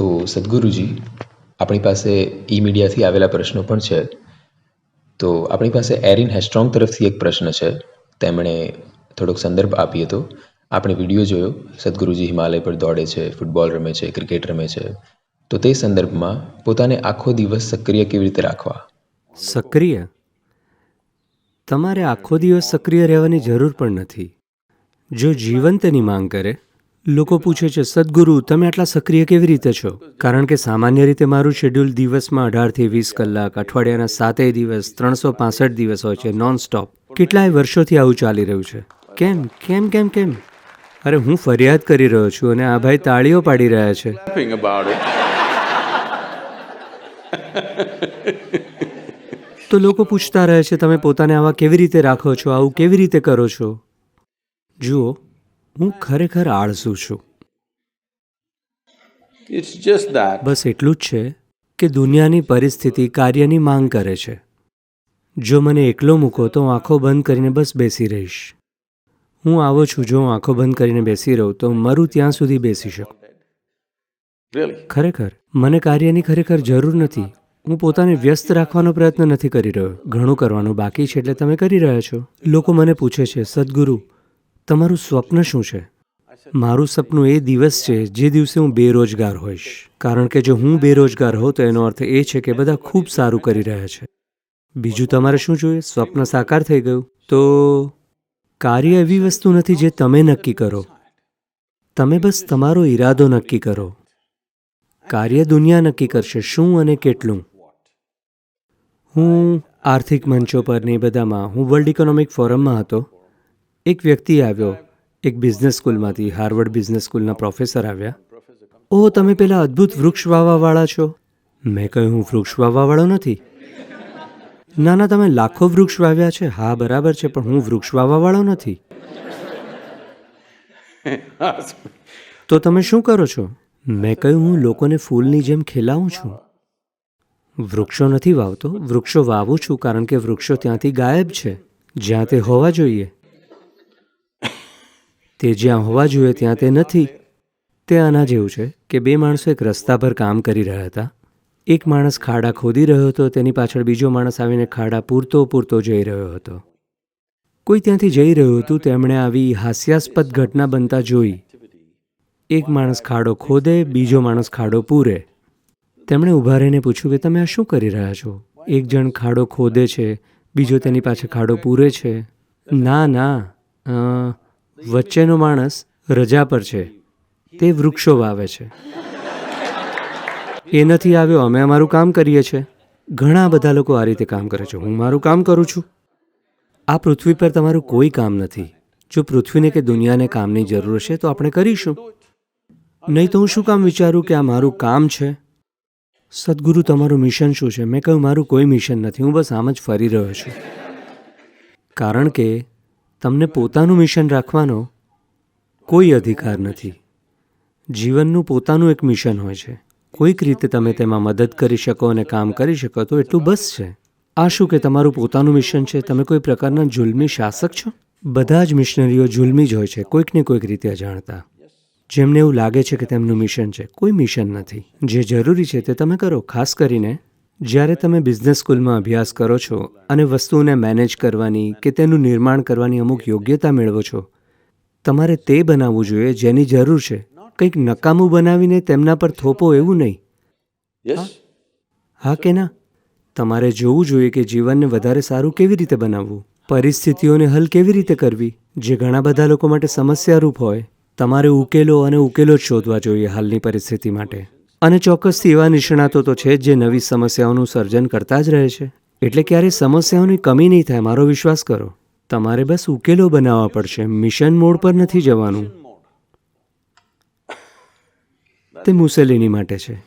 તો સદગુરુજી. આપણી પાસે ઈ મીડિયાથી આવેલા પ્રશ્નો પણ છે. તો આપણી પાસે એરિન હેસ્ટ્રોંગ તરફથી એક પ્રશ્ન છે. તેમણે થોડોક સંદર્ભ આપી હતો આપણે વીડિયો જોયો. સદગુરુજી હિમાલય પર દોડે છે, ફૂટબોલ રમે છે, ક્રિકેટ રમે છે. તો તે સંદર્ભમાં પોતાને આખો દિવસ સક્રિય કેવી રીતે રાખવા? સક્રિય? તમારે આખો દિવસ સક્રિય રહેવાની જરૂર પણ નથી. જો જીવન તેની માંગ કરે લોકો પૂછે છે સદગુરુ તમે આટલા સક્રિય કેવી રીતે છો? કારણ કે સામાન્ય રીતે મારું શેડ્યુલ દિવસમાં અઢારથી વીસ કલાક અઠવાડિયાના સાતેય દિવસ ત્રણસો પાસઠ દિવસ હોય છે નોન સ્ટોપ કેટલાય વર્ષોથી આવું ચાલી રહ્યું છે. કેમ? કેમ કેમ કેમ? અરે હું ફરિયાદ કરી રહ્યો છું અને આ ભાઈ તાળીઓ પાડી રહ્યા છે. તો લોકો પૂછતા રહે છે તમે પોતાને આવા કેવી રીતે રાખો છો? આવું કેવી રીતે કરો છો? જુઓ હું ખરેખર આળસુ છું. Just that બસ એટલું જ છે કે દુનિયાની પરિસ્થિતિ કાર્યની માંગ કરે છે. જો મને એકલો મૂકો તો હું આંખો બંધ કરીને બસ બેસી રહીશ. હું આવો છું જો હું આંખો બંધ કરીને બેસી રહું તો મરું ત્યાં સુધી બેસી શકું. ખરેખર મને કાર્યની ખરેખર જરૂર નથી. હું પોતાને વ્યસ્ત રાખવાનો પ્રયત્ન નથી કરી રહ્યો. ઘણું કરવાનું બાકી છે એટલે તમે કરી રહ્યા છો. લોકો મને પૂછે છે સદગુરુ તમારું સ્વપ્ન શું છે? મારું સપનું એ દિવસ છે જે દિવસે હું બેરોજગાર હોઈશ. કારણ કે જો હું બેરોજગાર હોઉં તો એનો અર્થ એ છે કે બધા ખૂબ સારું કરી રહ્યા છે. બીજું તમારે શું જોઈએ? સ્વપ્ન સાકાર થઈ ગયું. તો કાર્ય એવી વસ્તુ નથી જે તમે નક્કી કરો. તમે બસ તમારો ઈરાદો નક્કી કરો. કાર્ય દુનિયા નક્કી કરશે શું અને કેટલું. હું આર્થિક મંચો પર ને બધામાં, હું વર્લ્ડ ઇકોનોમિક ફોરમમાં હતો. એક વ્યક્તિ આવ્યો. એક બિઝનેસ સ્કૂલમાંથી હાર્વર્ડ બિઝનેસ સ્કૂલના પ્રોફેસર આવ્યા. ઓહ, તમે પેલા અદ્ભુત વૃક્ષ વાવવાવાળા છો? મેં કહ્યું, હું વૃક્ષ વાવવાવાળો નથી. ના ના તમે લાખો વૃક્ષ વાવ્યા છે. હા, બરાબર છે, પણ હું વૃક્ષ વાવવાવાળો નથી. તો તમે શું કરો છો? મેં કહ્યું, હું લોકોને ફૂલની જેમ ખીલાવું છું. વૃક્ષો નથી વાવતો? વૃક્ષો વાવું છું, કારણ કે વૃક્ષો ત્યાંથી ગાયબ છે. જ્યાં તે હોવા જોઈએ. તે જ્યાં હોવા જોઈએ ત્યાં તે નથી. તે આના જેવું છે કે બે માણસો એક રસ્તા પર કામ કરી રહ્યા હતા. એક માણસ ખાડા ખોદી રહ્યો હતો, તેની પાછળ બીજો માણસ આવીને ખાડા પૂરતો પૂરતો જઈ રહ્યો હતો. કોઈ ત્યાંથી જઈ રહ્યું હતું, તેમણે આવી હાસ્યાસ્પદ ઘટના બનતા જોઈ. એક માણસ ખાડો ખોદે, બીજો માણસ ખાડો પૂરે. તેમણે ઊભા રહીને પૂછ્યું કે તમે આ શું કરી રહ્યા છો? એક જણ ખાડો ખોદે છે, બીજો તેની પાસે ખાડો પૂરે છે. ના ના વચ્ચેનો માણસ રજા પર છે. તે વૃક્ષો વાવે છે. એ નથી આવ્યો, અમે અમારું કામ કરીએ છીએ. ઘણા બધા લોકો આ રીતે કામ કરે છે. હું મારું કામ કરું છું. આ પૃથ્વી પર તમારું કોઈ કામ નથી. જો પૃથ્વીને કે દુનિયાને કામની જરૂર છે તો આપણે કરીશું. નહીં તો હું શું કામ વિચારું કે આ મારું કામ છે? સદગુરુ, તમારું મિશન શું છે? મેં કહ્યું, મારું કોઈ મિશન નથી. હું બસ આમ જ ફરી રહ્યો છું. કારણ કે તમને પોતાનું મિશન રાખવાનો કોઈ અધિકાર નથી. જીવનનું પોતાનું એક મિશન હોય છે. કોઈક રીતે તમે તેમાં મદદ કરી શકો અને કામ કરી શકો, તો એટલું બસ છે. આ શું કે તમારું પોતાનું મિશન છે? તમે કોઈ પ્રકારના જુલમી શાસક છો? બધા જ મિશનરીઓ જુલમી જ હોય છે, કોઈક ને કોઈક રીતે અજાણતા. જેમને એવું લાગે છે કે તેમનું મિશન છે, કોઈ મિશન નથી. જે જરૂરી છે તે તમે કરો, ખાસ કરીને જ્યારે તમે બિઝનેસ સ્કૂલમાં અભ્યાસ કરો છો અને વસ્તુઓને મેનેજ કરવાની કે તેનું નિર્માણ કરવાની અમુક યોગ્યતા મેળવો છો તમારે તે બનાવવું જોઈએ જેની જરૂર છે. કંઈક નકામું બનાવીને તેમના પર થોપો એવું નહીં. હા કે ના? તમારે જોવું જોઈએ કે જીવનને વધારે સારું કેવી રીતે બનાવવું? પરિસ્થિતિઓને હલ કેવી રીતે કરવી? જે ઘણા બધા લોકો માટે સમસ્યારૂપ હોય તમારે ઉકેલો અને ઉકેલો જ શોધવા જોઈએ હાલની પરિસ્થિતિ માટે. અને ચોક્કસથી એવા નિષ્ણાતો તો છે જ નવી સમસ્યાઓનું સર્જન કરતા જ રહે છે. એટલે ક્યારેય સમસ્યાઓની કમી નહીં થાય, મારો વિશ્વાસ કરો. તમારે બસ ઉકેલો બનાવવા પડશે. મિશન મોડ પર નથી જવાનું. તે મુસેલિની માટે છે.